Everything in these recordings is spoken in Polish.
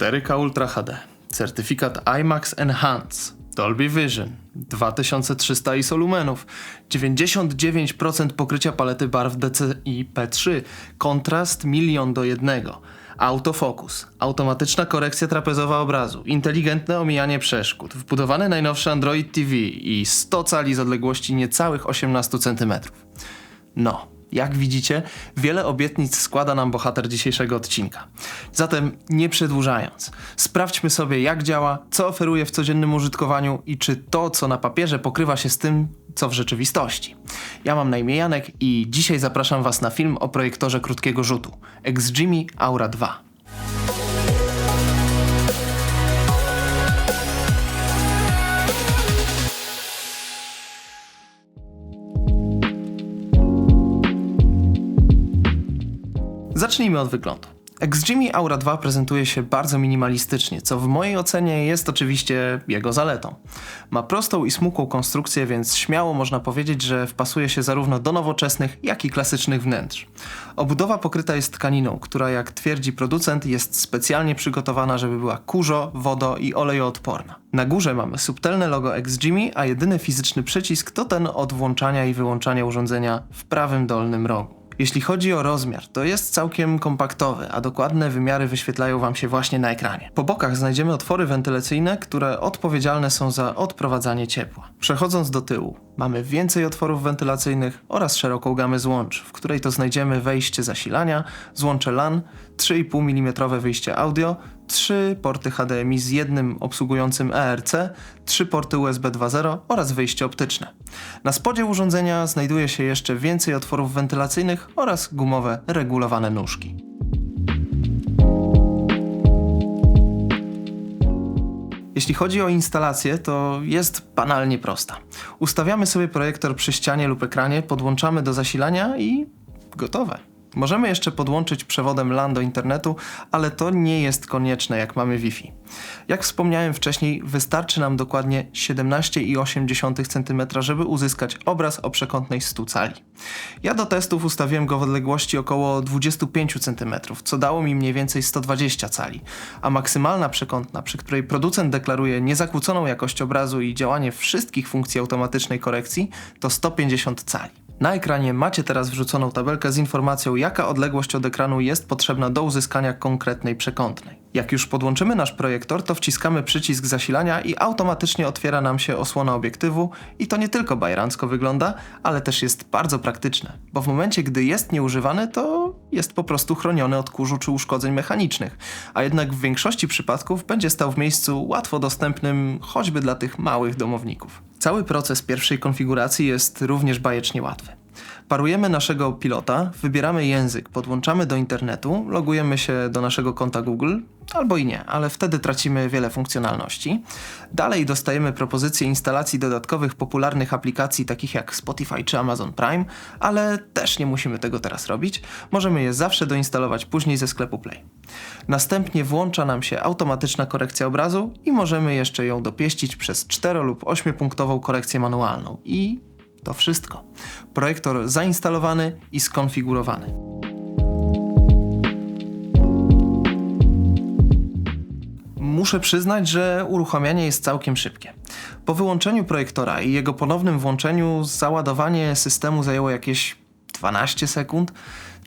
4K Ultra HD, certyfikat IMAX Enhance, Dolby Vision, 2300 ISO lumenów, 99% pokrycia palety barw DCI P3, kontrast milion do jednego, autofokus, automatyczna korekcja trapezowa obrazu, inteligentne omijanie przeszkód, wbudowany najnowszy Android TV i 100 cali z odległości niecałych 18 cm. No, jak widzicie, wiele obietnic składa nam bohater dzisiejszego odcinka. Zatem nie przedłużając, sprawdźmy sobie jak działa, co oferuje w codziennym użytkowaniu i czy to, co na papierze pokrywa się z tym, co w rzeczywistości. Ja mam na imię Janek i dzisiaj zapraszam Was na film o projektorze krótkiego rzutu XGIMI Aura 2. Zacznijmy od wyglądu. XGIMI Aura 2 prezentuje się bardzo minimalistycznie, co w mojej ocenie jest oczywiście jego zaletą. Ma prostą i smukłą konstrukcję, więc śmiało można powiedzieć, że wpasuje się zarówno do nowoczesnych, jak i klasycznych wnętrz. Obudowa pokryta jest tkaniną, która jak twierdzi producent jest specjalnie przygotowana, żeby była kurzo, wodo i olejoodporna. Na górze mamy subtelne logo XGIMI, a jedyny fizyczny przycisk to ten od włączania i wyłączania urządzenia w prawym dolnym rogu. Jeśli chodzi o rozmiar, to jest całkiem kompaktowy, a dokładne wymiary wyświetlają Wam się właśnie na ekranie. Po bokach znajdziemy otwory wentylacyjne, które odpowiedzialne są za odprowadzanie ciepła. Przechodząc do tyłu, mamy więcej otworów wentylacyjnych oraz szeroką gamę złącz, w której to znajdziemy wejście zasilania, złącze LAN, 3,5 mm wyjście audio, trzy porty HDMI z jednym obsługującym ERC, trzy porty USB 2.0 oraz wyjście optyczne. Na spodzie urządzenia znajduje się jeszcze więcej otworów wentylacyjnych oraz gumowe regulowane nóżki. Jeśli chodzi o instalację, to jest banalnie prosta. Ustawiamy sobie projektor przy ścianie lub ekranie, podłączamy do zasilania i gotowe. Możemy jeszcze podłączyć przewodem LAN do internetu, ale to nie jest konieczne, jak mamy Wi-Fi. Jak wspomniałem wcześniej, wystarczy nam dokładnie 17,8 cm, żeby uzyskać obraz o przekątnej 100 cali. Ja do testów ustawiłem go w odległości około 25 cm, co dało mi mniej więcej 120 cali, a maksymalna przekątna, przy której producent deklaruje niezakłóconą jakość obrazu i działanie wszystkich funkcji automatycznej korekcji, to 150 cali. Na ekranie macie teraz wrzuconą tabelkę z informacją, jaka odległość od ekranu jest potrzebna do uzyskania konkretnej przekątnej. Jak już podłączymy nasz projektor, to wciskamy przycisk zasilania i automatycznie otwiera nam się osłona obiektywu i to nie tylko bajerancko wygląda, ale też jest bardzo praktyczne, bo w momencie, gdy jest nieużywany, to jest po prostu chroniony od kurzu czy uszkodzeń mechanicznych, a jednak w większości przypadków będzie stał w miejscu łatwo dostępnym choćby dla tych małych domowników. Cały proces pierwszej konfiguracji jest również bajecznie łatwy. Parujemy naszego pilota, wybieramy język, podłączamy do internetu, logujemy się do naszego konta Google, albo i nie, ale wtedy tracimy wiele funkcjonalności. Dalej dostajemy propozycję instalacji dodatkowych popularnych aplikacji takich jak Spotify czy Amazon Prime, ale też nie musimy tego teraz robić. Możemy je zawsze doinstalować później ze sklepu Play. Następnie włącza nam się automatyczna korekcja obrazu i możemy jeszcze ją dopieścić przez 4 lub 8 punktową korekcję manualną i to wszystko. Projektor zainstalowany i skonfigurowany. Muszę przyznać, że uruchamianie jest całkiem szybkie. Po wyłączeniu projektora i jego ponownym włączeniu załadowanie systemu zajęło jakieś 12 sekund,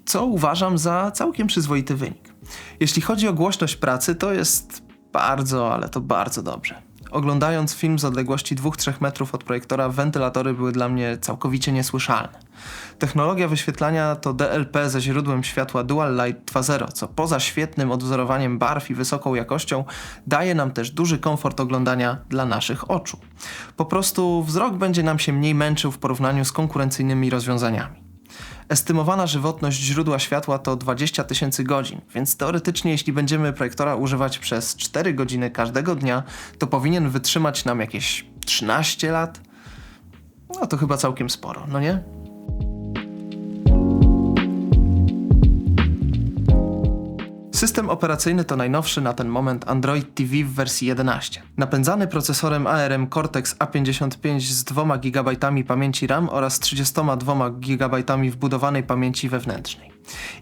co uważam za całkiem przyzwoity wynik. Jeśli chodzi o głośność pracy, to jest bardzo, ale to bardzo dobrze. Oglądając film z odległości 2-3 metrów od projektora, wentylatory były dla mnie całkowicie niesłyszalne. Technologia wyświetlania to DLP ze źródłem światła Dual Light 2.0, co poza świetnym odwzorowaniem barw i wysoką jakością, daje nam też duży komfort oglądania dla naszych oczu. Po prostu wzrok będzie nam się mniej męczył w porównaniu z konkurencyjnymi rozwiązaniami. Estymowana żywotność źródła światła to 20 tysięcy godzin, więc teoretycznie jeśli będziemy projektora używać przez 4 godziny każdego dnia, to powinien wytrzymać nam jakieś 13 lat. No to chyba całkiem sporo, no nie? System operacyjny to najnowszy na ten moment Android TV w wersji 11. Napędzany procesorem ARM Cortex A55 z 2 GB pamięci RAM oraz 32 GB wbudowanej pamięci wewnętrznej.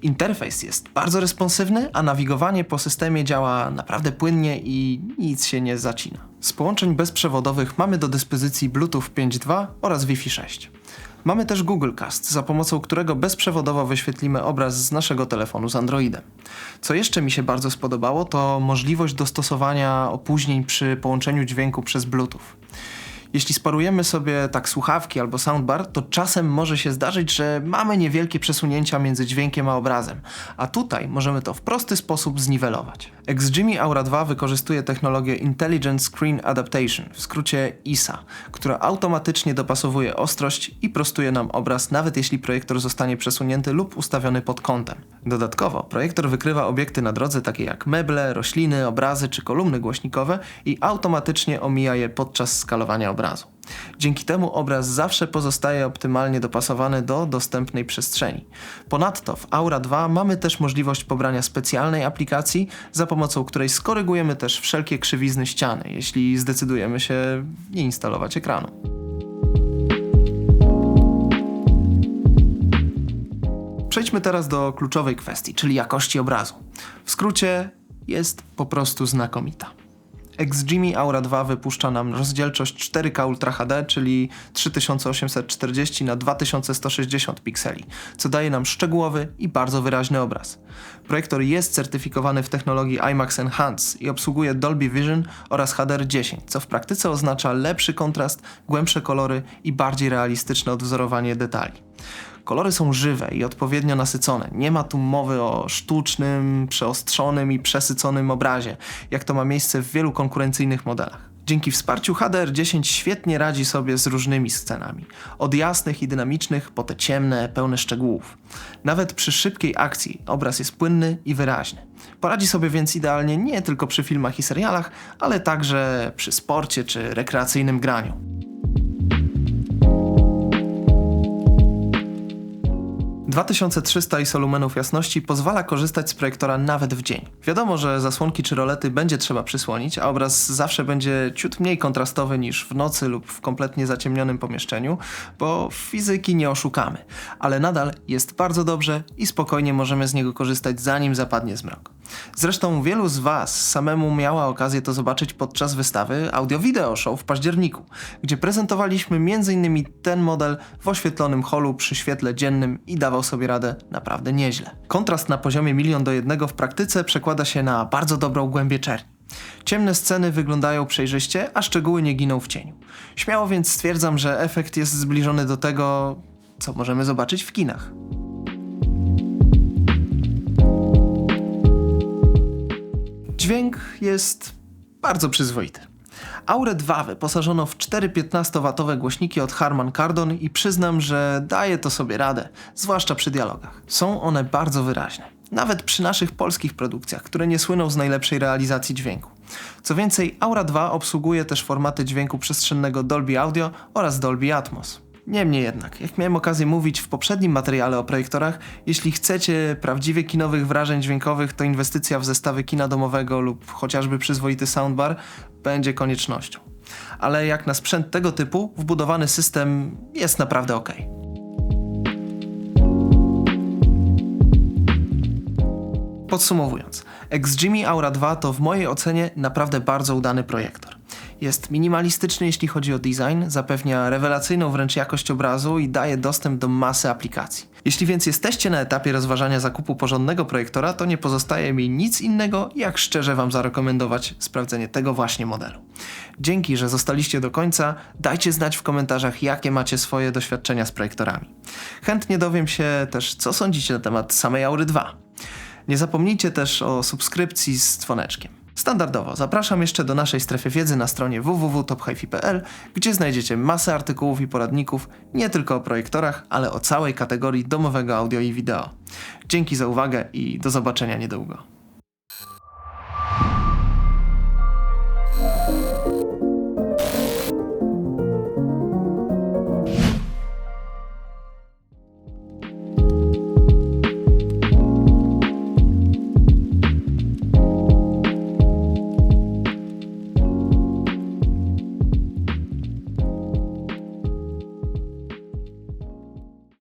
Interfejs jest bardzo responsywny, a nawigowanie po systemie działa naprawdę płynnie i nic się nie zacina. Z połączeń bezprzewodowych mamy do dyspozycji Bluetooth 5.2 oraz Wi-Fi 6. Mamy też Google Cast, za pomocą którego bezprzewodowo wyświetlimy obraz z naszego telefonu z Androidem. Co jeszcze mi się bardzo spodobało, to możliwość dostosowania opóźnień przy połączeniu dźwięku przez Bluetooth. Jeśli sparujemy sobie tak słuchawki albo soundbar, to czasem może się zdarzyć, że mamy niewielkie przesunięcia między dźwiękiem a obrazem, a tutaj możemy to w prosty sposób zniwelować. XGIMI Aura 2 wykorzystuje technologię Intelligent Screen Adaptation, w skrócie ISA, która automatycznie dopasowuje ostrość i prostuje nam obraz, nawet jeśli projektor zostanie przesunięty lub ustawiony pod kątem. Dodatkowo, projektor wykrywa obiekty na drodze takie jak meble, rośliny, obrazy czy kolumny głośnikowe i automatycznie omija je podczas skalowania obrazu obrazu. Dzięki temu obraz zawsze pozostaje optymalnie dopasowany do dostępnej przestrzeni. Ponadto w Aura 2 mamy też możliwość pobrania specjalnej aplikacji, za pomocą której skorygujemy też wszelkie krzywizny ściany, jeśli zdecydujemy się nie instalować ekranu. Przejdźmy teraz do kluczowej kwestii, czyli jakości obrazu. W skrócie jest po prostu znakomita. XGIMI Aura 2 wypuszcza nam rozdzielczość 4K Ultra HD, czyli 3840 na 2160 pikseli, co daje nam szczegółowy i bardzo wyraźny obraz. Projektor jest certyfikowany w technologii IMAX Enhance i obsługuje Dolby Vision oraz HDR10, co w praktyce oznacza lepszy kontrast, głębsze kolory i bardziej realistyczne odwzorowanie detali. Kolory są żywe i odpowiednio nasycone. Nie ma tu mowy o sztucznym, przeostrzonym i przesyconym obrazie, jak to ma miejsce w wielu konkurencyjnych modelach. Dzięki wsparciu HDR10 świetnie radzi sobie z różnymi scenami. Od jasnych i dynamicznych po te ciemne, pełne szczegółów. Nawet przy szybkiej akcji obraz jest płynny i wyraźny. Poradzi sobie więc idealnie nie tylko przy filmach i serialach, ale także przy sporcie czy rekreacyjnym graniu. 2300 ISO lumenów jasności pozwala korzystać z projektora nawet w dzień. Wiadomo, że zasłonki czy rolety będzie trzeba przysłonić, a obraz zawsze będzie ciut mniej kontrastowy niż w nocy lub w kompletnie zaciemnionym pomieszczeniu, bo fizyki nie oszukamy. Ale nadal jest bardzo dobrze i spokojnie możemy z niego korzystać zanim zapadnie zmrok. Zresztą wielu z Was samemu miała okazję to zobaczyć podczas wystawy Audio Video Show w październiku, gdzie prezentowaliśmy m.in. ten model w oświetlonym holu przy świetle dziennym i dawał sobie radę naprawdę nieźle. Kontrast na poziomie milion do jednego w praktyce przekłada się na bardzo dobrą głębię czerni. Ciemne sceny wyglądają przejrzyście, a szczegóły nie giną w cieniu. Śmiało więc stwierdzam, że efekt jest zbliżony do tego, co możemy zobaczyć w kinach. Dźwięk jest bardzo przyzwoity. Aure 2 wyposażono w 4 15W głośniki od Harman Kardon i przyznam, że daje to sobie radę, zwłaszcza przy dialogach. Są one bardzo wyraźne, nawet przy naszych polskich produkcjach, które nie słyną z najlepszej realizacji dźwięku. Co więcej, Aura 2 obsługuje też formaty dźwięku przestrzennego Dolby Audio oraz Dolby Atmos. Niemniej jednak, jak miałem okazję mówić w poprzednim materiale o projektorach, jeśli chcecie prawdziwie kinowych wrażeń dźwiękowych, to inwestycja w zestawy kina domowego lub chociażby przyzwoity soundbar będzie koniecznością. Ale jak na sprzęt tego typu, wbudowany system jest naprawdę ok. Podsumowując, XGIMI Aura 2 to w mojej ocenie naprawdę bardzo udany projektor. Jest minimalistyczny jeśli chodzi o design, zapewnia rewelacyjną wręcz jakość obrazu i daje dostęp do masy aplikacji. Jeśli więc jesteście na etapie rozważania zakupu porządnego projektora, to nie pozostaje mi nic innego, jak szczerze Wam zarekomendować sprawdzenie tego właśnie modelu. Dzięki, że zostaliście do końca. Dajcie znać w komentarzach, jakie macie swoje doświadczenia z projektorami. Chętnie dowiem się też, co sądzicie na temat samej Aury 2. Nie zapomnijcie też o subskrypcji z dzwoneczkiem. Standardowo zapraszam jeszcze do naszej strefy wiedzy na stronie www.tophifi.pl, gdzie znajdziecie masę artykułów i poradników nie tylko o projektorach, ale o całej kategorii domowego audio i wideo. Dzięki za uwagę i do zobaczenia niedługo.